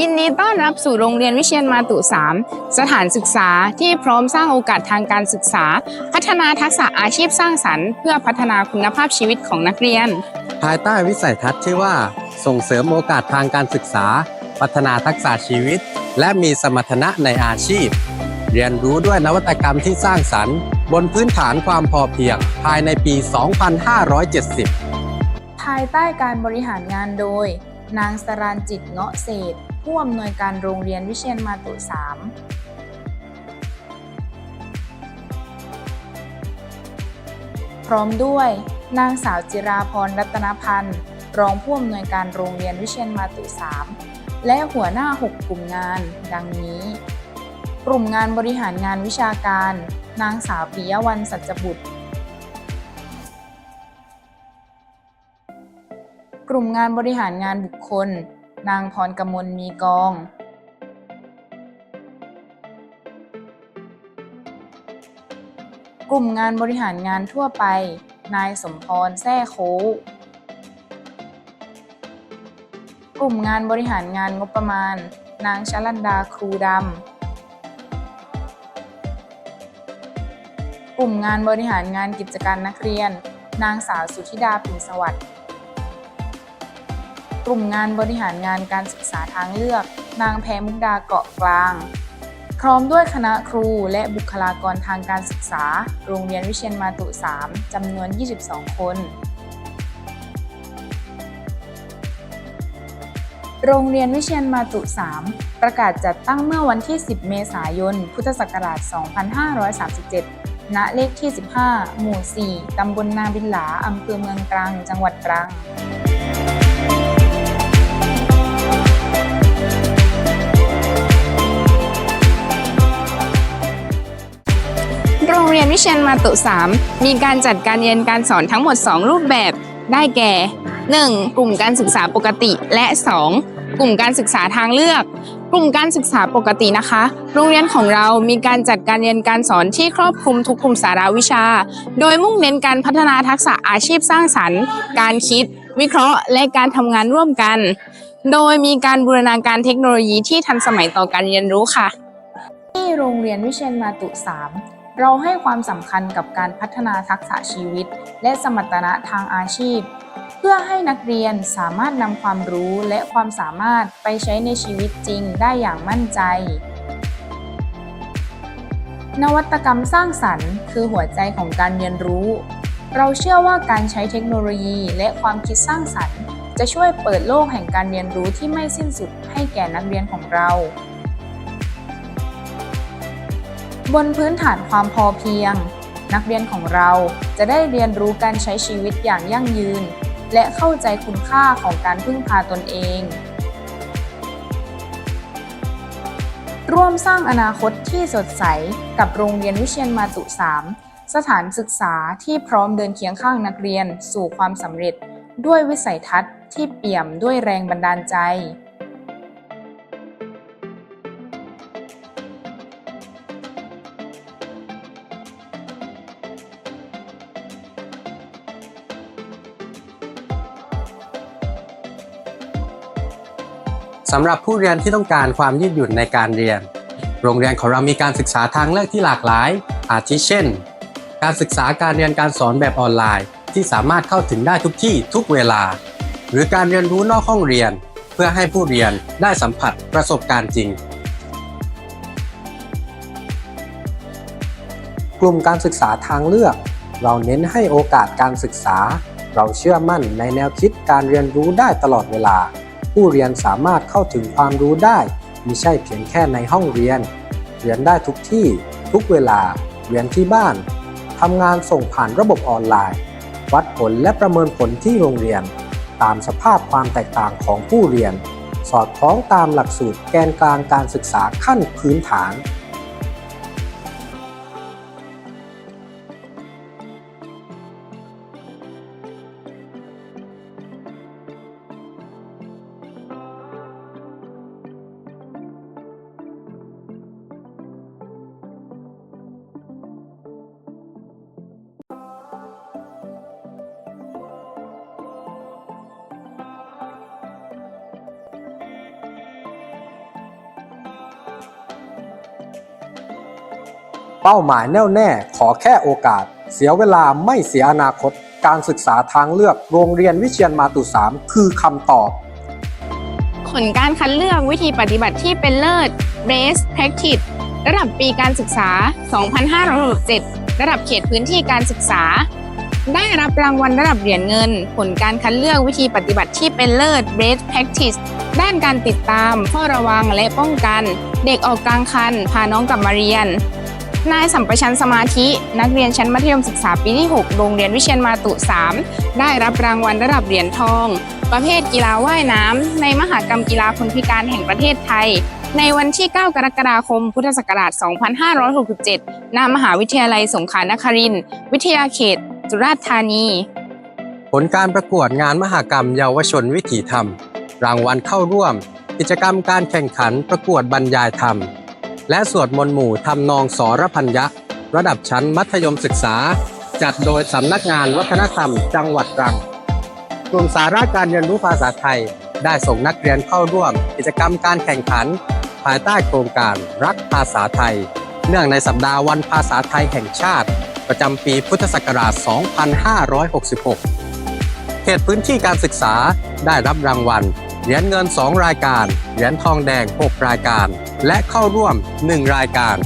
ยินดีต้อนรับสู่โรงเรียนวิเชียนมาตุ 3 สถานศึกษาที่พร้อมสร้างโอกาสทางการศึกษา พัฒนาทักษะอาชีพสร้างสรรค์ เพื่อพัฒนาคุณภาพชีวิตของนักเรียน ภายใต้วิสัยทัศน์ที่ว่า ส่งเสริมโอกาสทางการศึกษา พัฒนาทักษะชีวิต และมีสมรรถนะในอาชีพ เรียนรู้ด้วยนวัตกรรมที่สร้างสรรค์ บนพื้นฐานความพอเพียง ภายในปี 2570 ภายใต้การบริหารงานโดย นางสรานจิตเงาะเศษ ผู้อำนวยการโรงเรียนวิเชียนมาตุ3พร้อมด้วย นางสาวจิราพรรัตนพันธ์ รองผู้อำนวยการโรงเรียนวิเชียนมาตุ3และหัวหน้า 6 กลุ่มงาน ดังนี้ กลุ่มงานบริหารงานวิชาการ นางสาวปิยวันสัจบุตร กลุ่มงานบริหารงานบุคคล นางพรกมลมีกองกลุ่มงานบริหารงานทั่วไป นายสมพรแซ่โค้กกลุ่มงานบริหารงานงบประมาณ นางชลันดาครูดำ กลุ่มงานบริหารงานกิจการนักเรียน นางสาวสุธิดาปิ่นสวัสดิ์ กลุ่มงานบริหารงานการศึกษาทางเลือก นางแพมุกดาเกาะกลาง พร้อมด้วยคณะครูและบุคลากรทางการศึกษา โรงเรียนวิเชียนมาตุ 3 จำนวน 22 คน โรงเรียนวิเชียนมาตุ 3 ประกาศจัดตั้งเมื่อวันที่ 10 เมษายน พุทธศักราช 2537 ณ เลขที่ 15 หมู่ 4 ตำบลนาบินหลา อำเภอเมืองตรัง จังหวัดตรัง นวิเชียนมาตุ3มีการจัดการเรียนการสอนทั้งหมด 2 รูปแบบได้แก่ 1. กลุ่มการศึกษาปกติและ 2. กลุ่มการศึกษาทางเลือก กลุ่มการศึกษาปกตินะคะ โรงเรียนของเรามีการจัดการเรียนการสอนที่ครอบคลุมทุกกลุ่มสาระวิชา โดยมุ่งเน้นการพัฒนาทักษะอาชีพสร้างสรรค์ การคิด วิเคราะห์ และการทำงานร่วมกัน โดยมีการบูรณาการเทคโนโลยีที่ทันสมัยต่อการเรียนรู้ค่ะ ที่โรงเรียนวิเชียนมาตุ 3 เราให้ความสำคัญกับการพัฒนาทักษะชีวิต และสมรรถนะทางอาชีพ เพื่อให้นักเรียนสามารถนำความรู้และความสามารถไปใช้ในชีวิตจริงได้อย่างมั่นใจ นวัตกรรมสร้างสรรค์คือหัวใจของการเรียนรู้ เราเชื่อว่าการใช้เทคโนโลยีและความคิดสร้างสรรค์ จะช่วยเปิดโลกแห่งการเรียนรู้ที่ไม่สิ้นสุดให้แก่นักเรียนของเรา บนพื้นฐานความพอเพียง นักเรียนของเราจะได้เรียนรู้การใช้ชีวิตอย่างยั่งยืน และเข้าใจคุณค่าของการพึ่งพาตนเอง ร่วมสร้างอนาคตที่สดใส กับโรงเรียนวิเชียนมาตุ 3 สถานศึกษาที่พร้อมเดินเคียงข้างนักเรียนสู่ความสำเร็จ ด้วยวิสัยทัศน์ที่เปี่ยมด้วยแรงบันดาลใจ สำหรับผู้เรียนที่ต้องการความยืดหยุ่นในการเรียน โรงเรียนของเรามีการศึกษาทางเลือกที่หลากหลาย อาทิเช่น การศึกษาการเรียนการสอนแบบออนไลน์ ที่สามารถเข้าถึงได้ทุกที่ทุกเวลา หรือการเรียนรู้นอกห้องเรียน เพื่อให้ผู้เรียนได้สัมผัสประสบการณ์จริง กลุ่มการศึกษาทางเลือก เราเน้นให้โอกาสการศึกษา เราเชื่อมั่นในแนวคิดการเรียนรู้ได้ตลอดเวลา ผู้เรียนสามารถเข้าถึงความรู้ได้มิใช่เพียงแค่ในห้องเรียน เรียนได้ทุกที่ ทุกเวลา เรียนที่บ้านทำงานส่งผ่านระบบออนไลน์ วัดผลและประเมินผลที่โรงเรียน ตามสภาพความแตกต่างของผู้เรียน สอดคล้องตามหลักสูตรแกนกลางการศึกษาขั้นพื้นฐาน เป้าหมายแน่วแน่ ขอแค่โอกาส เสียเวลาไม่เสียอนาคต การศึกษาทางเลือก โรงเรียนวิเชียนมาตุสามคือคำตอบ ผลการคัดเลือกวิธีปฏิบัติที่เป็นเลิศ Best Practice ระดับปีการศึกษา 2567 ระดับเขตพื้นที่การศึกษา ได้รับรางวัลระดับเหรียญเงิน ผลการคัดเลือกวิธีปฏิบัติที่เป็นเลิศ Best Practice ด้านการติดตามเฝ้าระวังและป้องกัน เด็กออกกลางคัน พาน้องกลับมาเรียน นายสัมปชัญสมาธิ นักเรียนชั้นมัธยมศึกษาปีที่ 6 โรงเรียนวิเชียนมาตุ 3 ได้รับรางวัลระดับเหรียญทอง ประเภทกีฬาว่ายน้ำ ในมหกรรมกีฬาคนพิการแห่งประเทศไทย ในวันที่ 9 กรกฎาคม พุทธศักราช 2567 ณ มหาวิทยาลัยสงขลานครินทร์วิทยาเขต สุราษฎร์ธานี ผลการประกวดงานมหกรรมเยาวชนวิถีธรรม รางวัลเข้าร่วม กิจกรรมการแข่งขันประกวดบรรยายธรรม และสวดมนต์หมู่ทำนองสรพัญญะ ระดับชั้นมัธยมศึกษา จัดโดยสำนักงานวัฒนธรรมจังหวัดตรัง กลุ่มสาระการเรียนรู้ภาษาไทย ได้ส่งนักเรียนเข้าร่วม กิจกรรมการแข่งขัน ภายใต้โครงการรักภาษาไทย เนื่องในสัปดาห์วันภาษาไทยแห่งชาติ ประจำปีพุทธศักราช 2566 เขตพื้นที่การศึกษาได้รับรางวัล เหรียญเงิน 2 รายการ เหรียญทองแดง 6 รายการ และเข้าร่วม 1 รายการ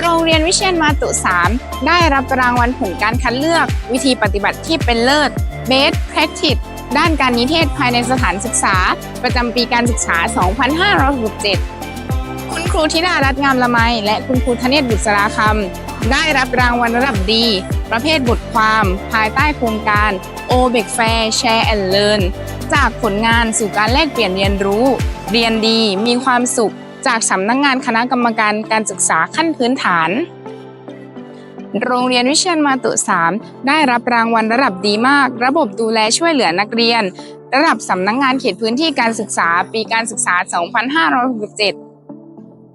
โรงเรียนวิเชียนมาตุ 3 ได้รับรางวัลผลการคัดเลือก วิธีปฏิบัติที่เป็นเลิศ Best Practice ด้านการนิเทศภายในสถานศึกษา ประจำปีการศึกษา 2567 คุณครูธิดารัตน์งามละไม และคุณครูธเนศบุษราคำได้รับรางวัลระดับดี ประเภทบทความ ภายใต้โครงการ o b e c Fair Share and Learn จากผลงานสู่การแลกเปลี่ยนเรียนรู้ เรียนดีมีความสุข จากสำนักงงานคณะกรรมการการศึกษาขั้นพื้นฐาน โรงเรียนวิเชียนมาตุ3ได้รับรางวัลระดับดีมาก ระบบดูแลช่วยเหลือนักเรียน ระดับสำนักงงานเขตพื้นที่การศึกษาปีการศึกษา 2567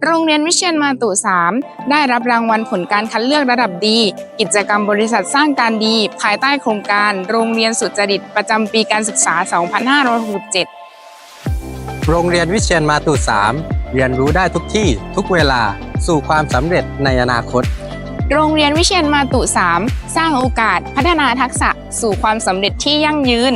โรงเรียนวิเชียนมาตุ3ได้รับรางวัลผลการคัดเลือกระดับดี กิจกรรมบริษัทสร้างการดี ภายใต้โครงการ โรงเรียนสุจริตประจำปีการศึกษา 2567 โรงเรียนวิเชียนมาตุ3เรียนรู้ได้ทุกที่ทุกเวลาสู่ความสำเร็จในอนาคต โรงเรียนวิเชียนมาตุ3สร้างโอกาสพัฒนาทักษะสู่ความสำเร็จที่ยั่งยืน